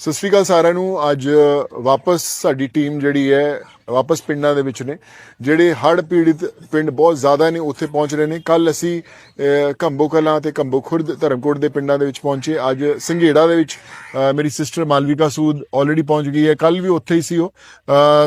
ਸਤਿ ਸ਼੍ਰੀ ਅਕਾਲ ਸਾਰਿਆਂ ਨੂੰ। ਅੱਜ ਵਾਪਸ ਸਾਡੀ ਟੀਮ ਜਿਹੜੀ ਹੈ ਵਾਪਸ ਪਿੰਡਾਂ ਦੇ ਵਿੱਚ ਨੇ ਜਿਹੜੇ ਹੜ੍ਹ ਪੀੜਿਤ ਪਿੰਡ ਬਹੁਤ ਜ਼ਿਆਦਾ ਨੇ ਉੱਥੇ ਪਹੁੰਚ ਰਹੇ ਨੇ। ਕੱਲ ਅਸੀਂ ਅਹ, ਕੰਬੋ ਕਲਾਂ ਤੇ ਕੰਬੋ ਖੁਰਦ ਧਰਮਕੋਟ ਦੇ ਪਿੰਡਾਂ ਦੇ ਵਿੱਚ ਪਹੁੰਚੇ। ਅੱਜ ਸੰਘੇੜਾ ਦੇ ਵਿੱਚ ਮੇਰੀ ਸਿਸਟਰ ਮਾਲਵਿਕਾ ਸੂਦ ਆਲਰੇਡੀ ਪਹੁੰਚ ਗਈ ਹੈ। ਕੱਲ ਵੀ ਉੱਥੇ ਹੀ ਸੀ ਉਹ।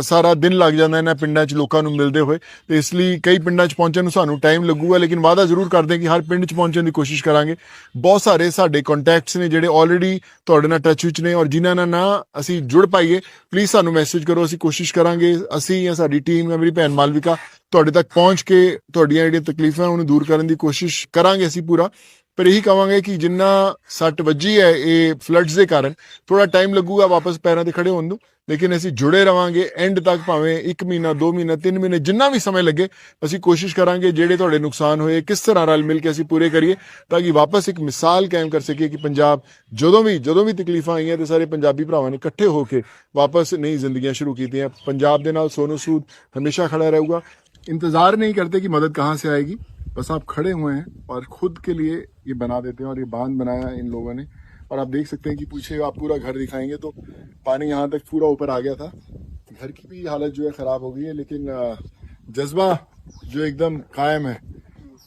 ਸਾਰਾ ਦਿਨ ਲੱਗ ਜਾਂਦਾ ਇਹਨਾਂ ਪਿੰਡਾਂ 'ਚ ਲੋਕਾਂ ਨੂੰ ਮਿਲਦੇ ਹੋਏ। ਤੇ ਇਸ ਲਈ ਕਈ ਪਿੰਡਾਂ 'ਚ ਪਹੁੰਚਣ ਨੂੰ ਸਾਨੂੰ ਟਾਈਮ ਲੱਗੂਗਾ ਲੇਕਿਨ ਵਾਅਦਾ ਜ਼ਰੂਰ ਕਰਦੇ ਹਾਂ ਕਿ ਹਰ ਪਿੰਡ 'ਚ ਪਹੁੰਚਣ ਦੀ ਕੋਸ਼ਿਸ਼ ਕਰਾਂਗੇ। ਬਹੁਤ ਸਾਰੇ ਸਾਡੇ ਕੰਟੈਕਟਸ ਨੇ ਜਿਹੜੇ ਆਲਰੇਡੀ ਤੁਹਾਡੇ ਨਾਲ ਟੱਚ ਵਿੱਚ ਨੇ ਔਰ ਜਿਨ੍ਹਾਂ ਨਾਲ ਨਾ ਅਸੀਂ ਜੁੜ ਪਾਈਏ ਪਲੀਜ਼ ਸਾਨੂੰ ਮੈਸੇਜ ਕਰੋ ਅਸੀਂ ਕੋਸ਼ਿਸ਼ ਕਰਾਂਗੇ। ਅਸੀਂ ਜਾਂ ਸਾਡੀ ਟੀਮ ਜਾਂ ਮੇਰੀ ਭੈਣ ਮਾਲਵਿਕਾ ਤੁਹਾਡੇ ਤੱਕ ਪਹੁੰਚ ਕੇ ਤੁਹਾਡੀਆਂ ਜਿਹੜੀਆਂ ਤਕਲੀਫਾਂ, ਉਹਨੂੰ ਦੂਰ ਕਰਨ ਦੀ ਕੋਸ਼ਿਸ਼ ਕਰਾਂਗੇ ਅਸੀਂ ਪੂਰਾ। ਪਰ ਇਹੀ ਕਹਾਂਗੇ ਕਿ ਜਿੰਨਾ ਸੱਟ ਵੱਜੀ ਹੈ, ਇਹ ਫਲੱਡਸ ਦੇ ਕਾਰਨ ਥੋੜਾ ਟਾਈਮ ਲੱਗੂਗਾ ਵਾਪਸ ਪੈਰਾਂ ਤੇ ਖੜੇ ਹੋਣ ਨੂੰ, ਲੇਕਿਨ ਅਸੀਂ ਜੁੜੇ ਰਵਾਂਗੇ ਐਂਡ ਤੱਕ ਭਾਵੇਂ 1 ਮਹੀਨਾ 2 ਮਹੀਨਾ 3 ਮਹੀਨੇ, ਜਿੰਨਾ ਵੀ ਸਮਾਂ ਲੱਗੇ, ਅਸੀਂ ਕੋਸ਼ਿਸ਼ ਕਰਾਂਗੇ ਜਿਹੜੇ ਤੁਹਾਡੇ ਨੁਕਸਾਨ ਹੋਏ, ਕਿਸ ਤਰ੍ਹਾਂ ਨਾਲ ਮਿਲ ਕੇ ਅਸੀਂ ਪੂਰੇ ਕਰੀਏ, ਤਾਂ ਕਿ ਵਾਪਸ ਇੱਕ ਮਿਸਾਲ ਕਾਇਮ ਕਰ ਸਕੀਏ ਕਿ ਪੰਜਾਬ ਜਦੋਂ ਵੀ ਜਦੋਂ ਵੀ ਤਕਲੀਫਾਂ ਆਈਆਂ ਤੇ ਸਾਰੇ ਪੰਜਾਬੀ ਭਰਾਵਾਂ ਨੇ ਇਕੱਠੇ ਹੋ ਕੇ ਵਾਪਸ ਨਈ ਜ਼ਿੰਦਗੀਆਂ ਸ਼ੁਰੂ ਕੀਤੀਆਂ। ਪੰਜਾਬ ਦੇ ਨਾਲ ਸੋਨੂ ਸੂਦ ਹਮੇਸ਼ਾ ਖੜਾ ਰਹੂਗਾ। ਇੰਤਜ਼ਾਰ ਨਹੀਂ ਕਰਦੇ ਕਿ ਮਦਦ ਕਹਾਂ ਸੇ ਆਏਗੀ। बस आप खड़े हुए हैं और खुद के लिए ये बना देते हैं और ये बाँध बनाया है इन लोगों ने। और आप देख सकते हैं कि पीछे आप पूरा घर दिखाएँगे तो पानी यहाँ तक पूरा ऊपर आ गया था। घर की भी हालत जो है खराब हो गई है लेकिन जज्बा जो एकदम कायम है।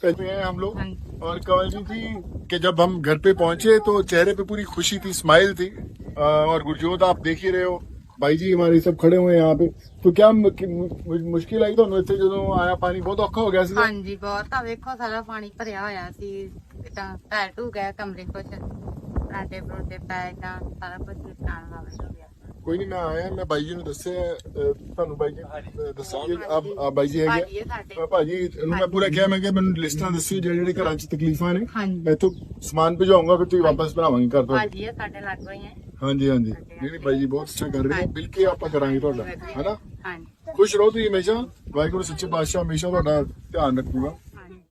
पहले हैं हम लोग और कंवल जी थी कि जब हम घर पे पहुँचे तो चेहरे पे पूरी खुशी थी स्माइल थी। और गुरजोत आप देख ही रहे हो ਬਾਈ ਜੀ ਹਮਾਰੇ ਸਭ ਖੜੇ ਹੋਏ ਯਹਾਂ ਪੇ। ਤੋ ਕਿਆ ਮੁਸ਼ਕਿਲ ਆਈ ਤੁਹਾਨੂੰ ਇੱਥੇ ਜਦੋਂ ਆਇਆ ਪਾਣੀ? ਬਹੁਤ ਔਖਾ ਹੋ ਗਿਆ ਸੀ ਹਾਂਜੀ ਬਹੁਤ। ਆ ਵੇਖੋ ਸਾਰਾ ਪਾਣੀ ਭਰਿਆ ਹੋਇਆ ਸੀ। ਤਾਂ ਟਾਇਰ ਟੂ ਗਿਆ ਕਮਰੇ ਕੁਛ। ਬਰਾਂਡੇ ਬਰੂਡੇ ਪੈ ਤਾਂ ਸਾਰਾ ਕੁਝ ਨੁਕਸਾਨ ਵਾਲਾ ਹੋ ਗਿਆ। ਕੋਈ ਨਹੀਂ ਮੈਂ ਆਇਆ ਮੈਂ ਬਾਈ ਜੀ ਨੂੰ ਦੱਸਿਆ ਤੁਹਾਨੂੰ ਬਾਈ ਜੀ ਅਹ, ਦੱਸਾਂਗੇ ਆ- ਆ ਬਾਈ ਜੀ ਭਾਜੀ ਹੈਗੇ ਆ। ਭਾਜੀ ਇਹਨੂੰ ਮੈਂ ਪੂਰਾ ਕਿਹਾ ਮੈਂ ਕਿ ਮੈਨੂੰ ਲਿਸਟਾਂ ਦੱਸਿਓ ਜਿਹੜੇ ਜਿਹੜੇ ਘਰਾਂ 'ਚ ਤਕਲੀਫਾਂ ਨੇ। ਮੈਂ ਤੋਂ ਸਮਾਨ ਭਿਜਾਉਂਗਾ ਫਿਰ ਤੁਸੀਂ ਵਾਪਸ ਭਰਾਵਾਂਗੇ ਘਰ ਤੋਂ ਭਾਜੀ ਇਹ ਸਾਡੇ ਲੱਗ ਗਈ ਹੈ ਹਾਂਜੀ ਹਾਂਜੀ। ਨਹੀਂ ਨਹੀਂ ਬਾਈ ਜੀ ਬਹੁਤ ਅੱਛਾ ਕਰ ਰਹੇ ਨੇ ਮਿਲ ਕੇ ਆਪਾਂ ਕਰਾਂਗੇ ਤੁਹਾਡਾ ਹੈਨਾ? ਹਾਂਜੀ। ਖੁਸ਼ ਰਹੋ ਤੁਸੀਂ ਹਮੇਸ਼ਾ। ਵਾਹਿਗੁਰੂ ਸੱਚੇ ਪਾਤਸ਼ਾਹ ਹਮੇਸ਼ਾ ਤੁਹਾਡਾ ਧਿਆਨ ਰੱਖੂਗਾ।